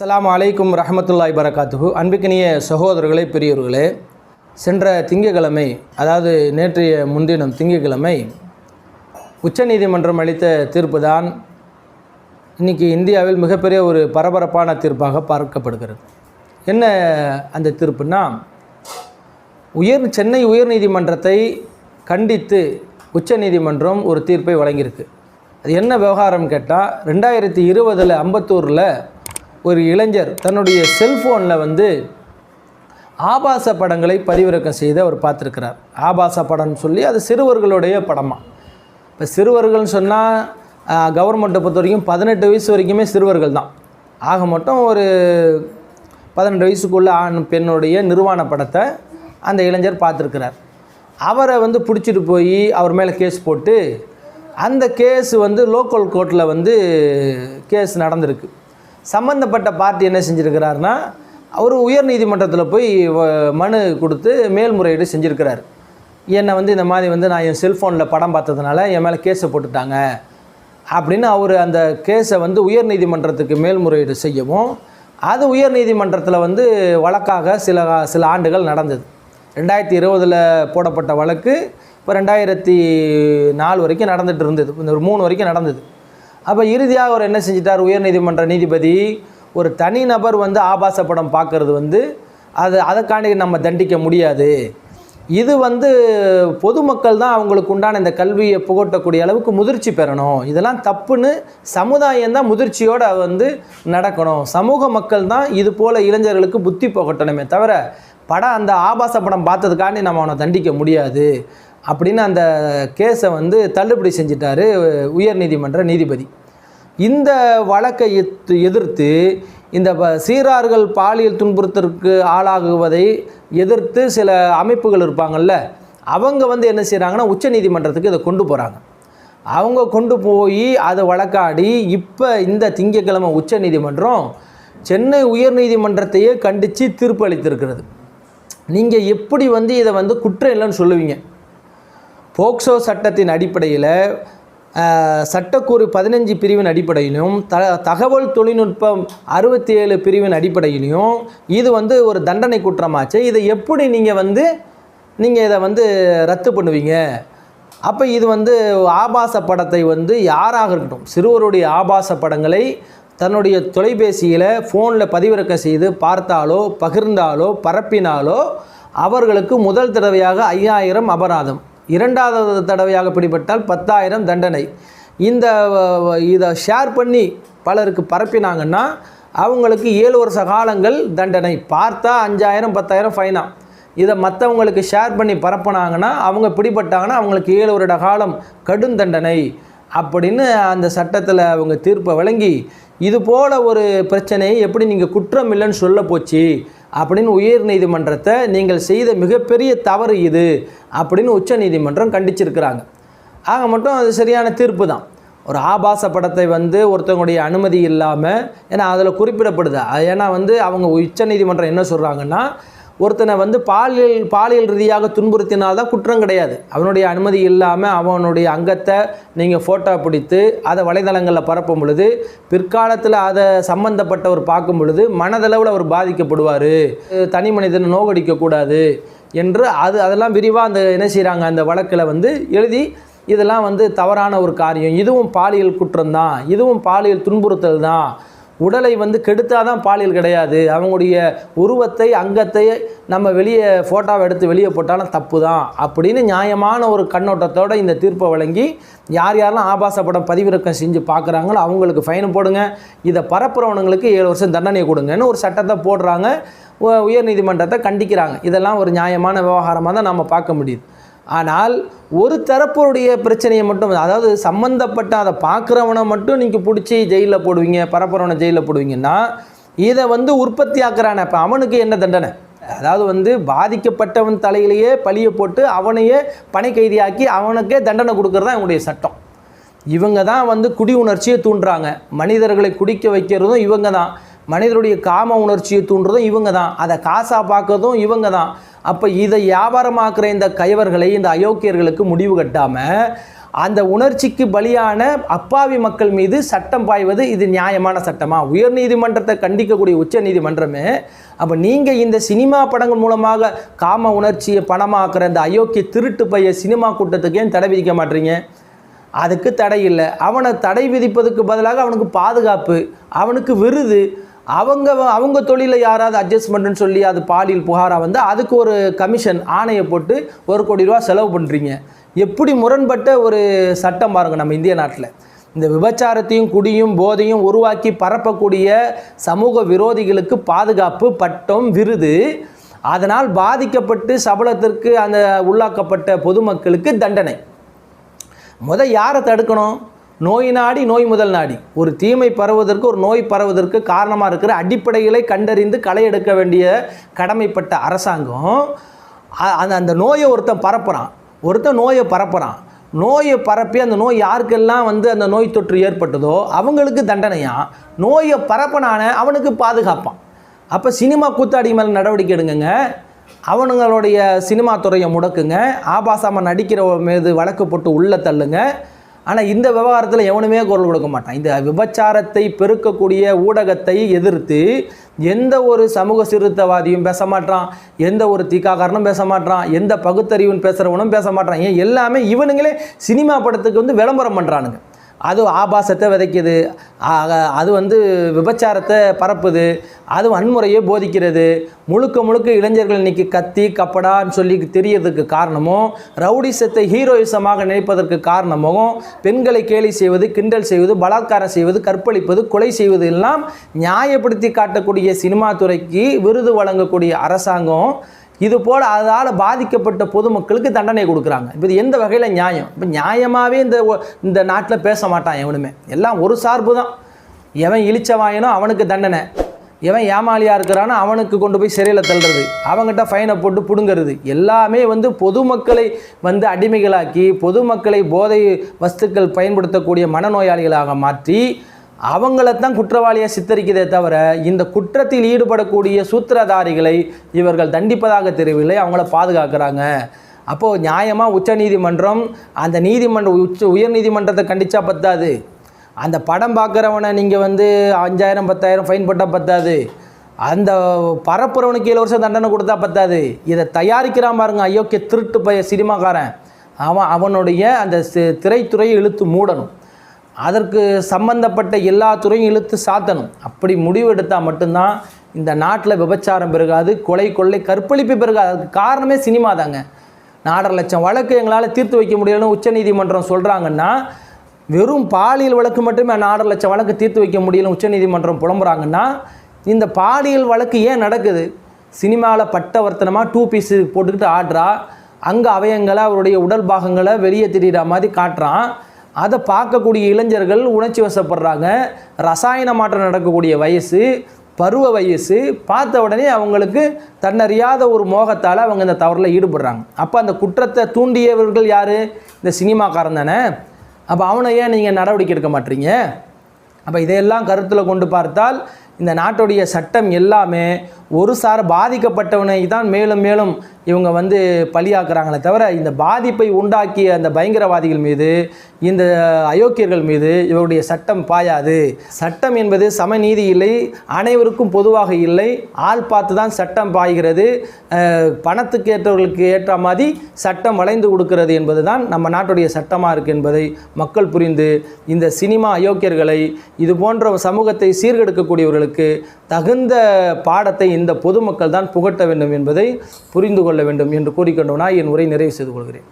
அஸ்லாம் அலைக்கும் ரஹமத்துல்லாய் பரகாத்துகு அன்பிக்கினிய சகோதரர்களே பெரியவர்களே சென்ற திங்கக்கிழமை அதாவது நேற்றைய முன்தினம் திங்கட்கிழமை உச்சநீதிமன்றம் அளித்த தீர்ப்பு தான் இன்றைக்கி இந்தியாவில் மிகப்பெரிய ஒரு பரபரப்பான தீர்ப்பாக பார்க்கப்படுகிறது. என்ன அந்த தீர்ப்புனா உயர் சென்னை உயர்நீதிமன்றத்தை கண்டித்து உச்சநீதிமன்றம் ஒரு தீர்ப்பை வழங்கியிருக்கு. அது என்ன விவகாரம் கேட்டால் ரெண்டாயிரத்தி இருபதில் அம்பத்தூரில் ஒரு இளைஞர் தன்னுடைய செல்ஃபோனில் வந்து ஆபாச படங்களை பதிவிறக்கம் செய்து அவர் பார்த்துருக்கிறார். ஆபாச படம்னு சொல்லி அது சிறுவர்களுடைய படமாக இப்போ சிறுவர்கள்னு சொன்னால் கவர்மெண்ட்டை பொறுத்த வரைக்கும் பதினெட்டு வயசு வரைக்குமே சிறுவர்கள் தான். ஆக மட்டும் ஒரு பதினெட்டு வயசுக்குள்ள ஆண் பெண்ணுடைய நிர்வாண படத்தை அந்த இளைஞர் பார்த்துருக்கிறார். அவரை வந்து பிடிச்சிட்டு போய் அவர் மேலே கேஸ் போட்டு அந்த கேஸ் வந்து லோக்கல் கோர்ட்டில் வந்து கேஸ் நடந்திருக்கு. சம்மந்தப்பட்ட பார்ட்டி என்ன செஞ்சுருக்கிறாருன்னா அவர் உயர் நீதிமன்றத்தில் போய் வ- மனு கொடுத்து மேல்முறையீடு செஞ்சுருக்கிறார். என்னை வந்து இந்த மாதிரி வந்து நான் என் செல்ஃபோனில் படம் பார்த்ததுனால என் மேலே கேஸை போட்டுட்டாங்க அப்படின்னு அவர் அந்த கேஸை வந்து உயர் நீதிமன்றத்துக்கு மேல்முறையீடு செய்யவும் அது உயர் நீதிமன்றத்தில் வந்து வழக்காக சில சில ஆண்டுகள் நடந்தது. ரெண்டாயிரத்தி இருபதில் போடப்பட்ட வழக்கு இப்போ ரெண்டாயிரத்தி நாலு வரைக்கும் நடந்துகிட்டு இருந்தது. இந்த ஒரு மூணு வரைக்கும் நடந்தது. அப்போ இறுதியாக அவர் என்ன செஞ்சிட்டார்? உயர்நீதிமன்ற நீதிபதி ஒரு தனிநபர் வந்து ஆபாச படம் பார்க்கறது வந்து அது அதற்காண்டி நம்ம தண்டிக்க முடியாது. இது வந்து பொதுமக்கள் தான் அவங்களுக்கு உண்டான இந்த கல்வியை புகட்டக்கூடிய அளவுக்கு முதிர்ச்சி பெறணும். இதெல்லாம் தப்புன்னு சமுதாயம் தான் முதிர்ச்சியோடு வந்து நடக்கணும். சமூக மக்கள் தான் இது போல் இளைஞர்களுக்கு புத்தி புகட்டணுமே தவிர படம் அந்த ஆபாச படம் பார்த்ததுக்காண்டி நம்ம அவனை தண்டிக்க முடியாது. அப்படின்னு அந்த கேஸை வந்து தள்ளுபடி செஞ்சிட்டாரு உயர்நீதிமன்ற நீதிபதி. இந்த வழக்கை எத்து- எதிர்த்து இந்த ப- சீரார்கள் பாலியல் துன்புறுத்தலுக்கு ஆளாகுவதை எதிர்த்து சில அமைப்புகள் இருப்பாங்கல்ல அவங்க வந்து என்ன செய்கிறாங்கன்னா உச்சநீதிமன்றத்துக்கு இதை கொண்டு போகிறாங்க அவங்க கொண்டு போய் அதை வழக்காடி இப்போ இந்த திங்கட்கிழமை உச்சநீதிமன்றம் சென்னை உயர்நீதிமன்றத்தையே கண்டித்து தீர்ப்பு அளித்திருக்கிறது. நீங்கள் எப்படி வந்து இதை வந்து குற்றம் இல்லைன்னு சொல்லுவீங்க? போக்சோ சட்டத்தின் அடிப்படையில் சட்டக்கூறு பதினஞ்சு பிரிவின் அடிப்படையிலும் த தகவல் தொழில்நுட்பம் அறுபத்தி ஏழு பிரிவின் அடிப்படையிலையும் இது வந்து ஒரு தண்டனை குற்றமாச்சு இதை எப்படி நீங்கள் வந்து நீங்கள் இதை வந்து ரத்து பண்ணுவீங்க? அப்போ இது வந்து ஆபாச படத்தை வந்து யாராக இருக்கட்டும் சிறுவருடைய ஆபாச படங்களை தன்னுடைய தொலைபேசியில் ஃபோனில் பதிவிறக்கம் செய்து பார்த்தாலோ பகிர்ந்தாலோ பரப்பினாலோ அவர்களுக்கு முதல் தடவையாக ஐயாயிரம் அபராதம். இரண்டாவது தடவையாக பிடிபட்டால் பத்தாயிரம் தண்டனை. இந்த இதை ஷேர் பண்ணி பலருக்கு பரப்பினாங்கன்னா அவங்களுக்கு ஏழு வருஷ காலங்கள் தண்டனை. பார்த்தா அஞ்சாயிரம் பத்தாயிரம் ஃபைனா இதை மற்றவங்களுக்கு ஷேர் பண்ணி பரப்புனாங்கன்னா அவங்க பிடிபட்டாங்கன்னா அவங்களுக்கு ஏழு வருட காலம் கடும் தண்டனை. அப்படின்னு அந்த சட்டத்தில் அவங்க தீர்ப்பை வழங்கி இது போல ஒரு பிரச்சனையை எப்படி நீங்கள் குற்றம் இல்லைன்னு சொல்ல போச்சு அப்படின்னு உயர் நீதிமன்றத்தை நீங்கள் செய்த மிகப்பெரிய தவறு இது அப்படின்னு உச்ச நீதிமன்றம் கண்டிச்சிருக்கிறாங்க. ஆக மட்டும் அது சரியான தீர்ப்பு தான். ஒரு ஆபாச படத்தை வந்து ஒருத்தவங்களுடைய அனுமதி இல்லாமல் ஏன்னா அதில் குறிப்பிடப்படுது. அது ஏன்னா வந்து அவங்க உச்ச நீதிமன்றம் என்ன சொல்கிறாங்கன்னா ஒருத்தனை வந்து பாலியல் பாலியல் ரீதியாக துன்புறுத்தினால்தான் குற்றம் கிடையாது. அவனுடைய அனுமதி இல்லாமல் அவனுடைய அங்கத்தை நீங்கள் ஃபோட்டோ பிடித்து அதை வலைதளங்களில் பரப்பும் பொழுது பிற்காலத்தில் அதை சம்பந்தப்பட்டவர் பார்க்கும் பொழுது மனதளவில் அவர் பாதிக்கப்படுவார். தனி மனிதனை நோகடிக்கக்கூடாது என்று அது அதெல்லாம் விரிவாக அந்த என்ன செய்கிறாங்க அந்த வழக்கில் வந்து எழுதி இதெல்லாம் வந்து தவறான ஒரு காரியம். இதுவும் பாலியல் குற்றம் தான் இதுவும் பாலியல் துன்புறுத்தல் தான் உடலை வந்து கெடுத்தாதான் பாலியல் கிடையாது. அவங்களுடைய உருவத்தை அங்கத்தை நம்ம வெளியே ஃபோட்டோவை எடுத்து வெளியே போட்டாலும் தப்பு தான் அப்படின்னு நியாயமான ஒரு கண்ணோட்டத்தோட இந்த தீர்ப்பை வழங்கி யார் யாரெல்லாம் ஆபாச படம் பதிவிறக்கம் செஞ்சு பார்க்குறாங்களோ அவங்களுக்கு ஃபைன் போடுங்க. இதை பரப்புறவனுங்களுக்கு ஏழு வருஷம் தண்டனை கொடுங்கன்னு ஒரு சட்டத்தை போடுறாங்க. உயர்நீதிமன்றத்தை கண்டிக்கிறாங்க. இதெல்லாம் ஒரு நியாயமான விவகாரமாக தான் நம்ம பார்க்க முடியுது. ஆனால் ஒரு தரப்புடைய பிரச்சனையை மட்டும் அதாவது சம்மந்தப்பட்ட அதை பார்க்குறவனை மட்டும் நீங்கள் பிடிச்சி ஜெயிலில் போடுவீங்க பரப்புறவனை ஜெயிலில் போடுவீங்கன்னா இதை வந்து உற்பத்தி ஆக்குறானே. இப்போ அவனுக்கு என்ன தண்டனை? அதாவது வந்து பாதிக்கப்பட்டவன் தலையிலேயே பழியை போட்டு அவனையே பனை கைதியாக்கி அவனுக்கே தண்டனை கொடுக்கறது தான் இவங்களுடைய சட்டம். இவங்க தான் வந்து குடி உணர்ச்சியை தூண்டுறாங்க. மனிதர்களை குடிக்க வைக்கிறதும் இவங்க தான். மனிதருடைய காம உணர்ச்சியை தூண்டுறதும் இவங்க தான். அதை காசாக பார்க்கறதும் இவங்க தான். அப்போ இதை வியாபாரமாக்குற இந்த கைவர்களை இந்த அயோக்கியர்களுக்கு முடிவு கட்டாமல் அந்த உணர்ச்சிக்கு பலியான அப்பாவி மக்கள் மீது சட்டம் பாய்வது இது நியாயமான சட்டமா? உயர்நீதிமன்றத்தை கண்டிக்கக்கூடிய உச்ச நீதிமன்றமே. அப்போ நீங்கள் இந்த சினிமா படங்கள் மூலமாக காம உணர்ச்சியை பணமாக்குற இந்த அயோக்கிய திருட்டு பைய சினிமா கூட்டத்துக்கு ஏன் தடை விதிக்க மாட்டீங்க? அதுக்கு தடை இல்லை. அவனை தடை விதிப்பதுக்கு பதிலாக அவனுக்கு பாதுகாப்பு அவனுக்கு விருது அவங்க அவங்க தொழிலில் யாராவது அட்ஜஸ்ட்மெண்ட்னு சொல்லி அது பாலியல் புகாராக வந்து அதுக்கு ஒரு கமிஷன் ஆணையை போட்டு ஒரு கோடி ரூபா செலவு பண்ணுறீங்க எப்படி முரண்பட்ட ஒரு சட்டம் பாருங்கள் நம்ம இந்திய நாட்டில். இந்த விபச்சாரத்தையும் குடியும் போதையும் உருவாக்கி பரப்பக்கூடிய சமூக விரோதிகளுக்கு பாதுகாப்பு பட்டம் விருது அதனால் பாதிக்கப்பட்டு சபலத்திற்கு அந்த உள்ளாக்கப்பட்ட பொதுமக்களுக்கு தண்டனை. முத யாரை தடுக்கணும்? நோய் நாடி நோய் முதல் நாடி. ஒரு தீமை பரவுவதற்கு ஒரு நோய் பரவுவதற்கு காரணமாக இருக்கிற அடிப்படைகளை கண்டறிந்து களை எடுக்க வேண்டிய கடமைப்பட்ட அரசாங்கம் அந்த அந்த நோயை ஒருத்தன் பரப்புகிறான் ஒருத்தன் நோயை பரப்புகிறான் நோயை பரப்பி அந்த நோய் யாருக்கெல்லாம் வந்து அந்த நோய் தொற்று ஏற்பட்டதோ அவங்களுக்கு தண்டனையாக நோயை பரப்பினான அவனுக்கு பாதுகாப்பான். அப்போ சினிமா கூத்தாடி மேலே நடவடிக்கை எடுங்கங்க. அவனுங்களுடைய சினிமா துறையை முடக்குங்க. ஆபாசமாக நடிக்கிற மீது வழக்கு போட்டு உள்ளே தள்ளுங்க. ஆனால் இந்த விவகாரத்தில் எவனுமே குரல் கொடுக்க மாட்டான். இந்த விபச்சாரத்தை பெருக்கக்கூடிய ஊடகத்தை எதிர்த்து எந்த ஒரு சமூக சீர்திருத்தவாதியும் பேச மாட்டான் எந்த ஒரு தீக்காக்காரனும் பேச மாட்டான் எந்த பகுத்தறிவுன்னு பேசுகிறவனும் பேச மாட்டான். ஏன் எல்லாமே இவனுங்களே சினிமா படத்துக்கு வந்து விளம்பரம் பண்ணுறானுங்க அது ஆபாசத்தை விதைக்குது. அது வந்து விபச்சாரத்தை பரப்புது. அது வன்முறையை போதிக்கிறது. முழுக்க முழுக்க இளைஞர்கள் இன்னைக்கு கத்தி கப்படான்னு சொல்லி தெரியறதுக்கு காரணமும் ரவுடிசத்தை ஹீரோயிசமாக நினைப்பதற்கு காரணமும் பெண்களை கேலி செய்வது கிண்டல் செய்வது பலாத்காரம் செய்வது கற்பழிப்பது கொலை செய்வது எல்லாம் நியாயப்படுத்தி காட்டக்கூடிய சினிமா துறைக்கு விருது வழங்கக்கூடிய அரசாங்கம் இது போல் அதால் பாதிக்கப்பட்ட பொதுமக்களுக்கு தண்டனை கொடுக்குறாங்க. இப்போ இது எந்த வகையில் நியாயம்? இப்போ நியாயமாகவே இந்த இந்த நாட்டில் பேச மாட்டான் எவனுமே. எல்லாம் ஒரு சார்பு தான். எவன் இழிச்சவாயனோ அவனுக்கு தண்டனை. எவன் ஏமாளியாக இருக்கிறானோ அவனுக்கு கொண்டு போய் சிறையில் தள்ளுறது. அவங்ககிட்ட ஃபைனை போட்டு பிடுங்கிறது. எல்லாமே வந்து பொதுமக்களை வந்து அடிமைகளாக்கி பொதுமக்களை போதை வஸ்துக்கள் பயன்படுத்தக்கூடிய மனநோயாளிகளாக மாற்றி அவங்களத்தான் குற்றவாளியாக சித்தரிக்கிறதே தவிர இந்த குற்றத்தில் ஈடுபடக்கூடிய சூத்திரதாரிகளை இவர்கள் தண்டிப்பதாக தெரியவில்லை. அவங்கள பாதுகாக்கிறாங்க. அப்போது நியாயமாக உச்சநீதிமன்றம் அந்த நீதிமன்ற உச்ச உயர்நீதிமன்றத்தை கண்டிச்சா பத்தாது. அந்த படம் பார்க்குறவனை நீங்கள் வந்து அஞ்சாயிரம் பத்தாயிரம் ஃபைன் போட்டால் பத்தாது. அந்த பரப்புறவனுக்கு ஏழு வருஷம் தண்டனை கொடுத்தா பத்தாது. இதை தயாரிக்கிறான் பாருங்க அயோக்கிய திருட்டு பைய சினிமாக்காரன். அவன் அவனுடைய அந்த திரைத்துறையை இழுத்து மூடணும். அதற்கு சம்பந்தப்பட்ட எல்லா துறையும் இழுத்து சாத்தணும். அப்படி முடிவெடுத்தால் மட்டும்தான் இந்த நாட்டில் விபச்சாரம் பெருகாது கொலை கொள்ளை கற்பழிப்பு பெருகாது. அதுக்கு காரணமே சினிமா தாங்க. நாலரை லட்சம் வழக்கு எங்களால் தீர்த்து வைக்க முடியலன்னு உச்சநீதிமன்றம் சொல்கிறாங்கன்னா வெறும் பாலியல் வழக்கு மட்டுமே நாலரை லட்சம் வழக்கு தீர்த்து வைக்க முடியலன்னு உச்சநீதிமன்றம் புலம்புறாங்கன்னா இந்த பாலியல் வழக்கு ஏன் நடக்குது? சினிமாவில் பட்டவர்த்தனமாக டூ பீஸ் போட்டுக்கிட்டு ஆடுறா அங்கே அவயங்களை அவருடைய உடல் பாகங்களை வெளியே திரியிற மாதிரி காட்டுறான். அதை பார்க்கக்கூடிய இளைஞர்கள் உணர்ச்சி வசப்படுறாங்க. ரசாயன மாற்றம் நடக்கக்கூடிய வயசு பருவ வயசு பார்த்த உடனே அவங்களுக்கு தன்னறியாத ஒரு மோகத்தால் அவங்க இந்த தவறில் ஈடுபடுறாங்க. அப்போ அந்த குற்றத்தை தூண்டியவர்கள் யார்? இந்த சினிமாக்காரன் தானே. அப்போ அவனை ஏன் நீங்கள் நடவடிக்கை எடுக்க மாட்டீங்க? அப்போ இதையெல்லாம் கருத்தில் கொண்டு பார்த்தால் இந்த நாட்டுடைய சட்டம் எல்லாமே ஒரு சார பாதிக்கப்பட்டவனை தான் மேலும் மேலும் இவங்க வந்து பலியாக்குறாங்களே தவிர இந்த பாதிப்பை உண்டாக்கிய அந்த பயங்கரவாதிகள் மீது இந்த அயோக்கியர்கள் மீது இவருடைய சட்டம் பாயாது. சட்டம் என்பது சமநீதி இல்லை அனைவருக்கும் பொதுவாக இல்லை. ஆள் பார்த்து தான் சட்டம் பாய்கிறது. பணத்துக்கு ஏற்றவர்களுக்கு ஏற்ற மாதிரி சட்டம் வளைந்து கொடுக்கிறது என்பது தான் நம்ம நாட்டுடைய சட்டமாக இருக்குது என்பதை மக்கள் புரிந்து இந்த சினிமா அயோக்கியர்களை இது போன்ற சமூகத்தை சீர்கெடுக்கக்கூடியவர்களுக்கு தகுந்த பாடத்தை இந்த பொதுமக்கள் தான் புகட்ட வேண்டும் என்பதை புரிந்து கொள்ள வேண்டும் என்று கூறிக்கொண்டவனா என் உரை நிறைவு செய்து கொள்கிறேன்.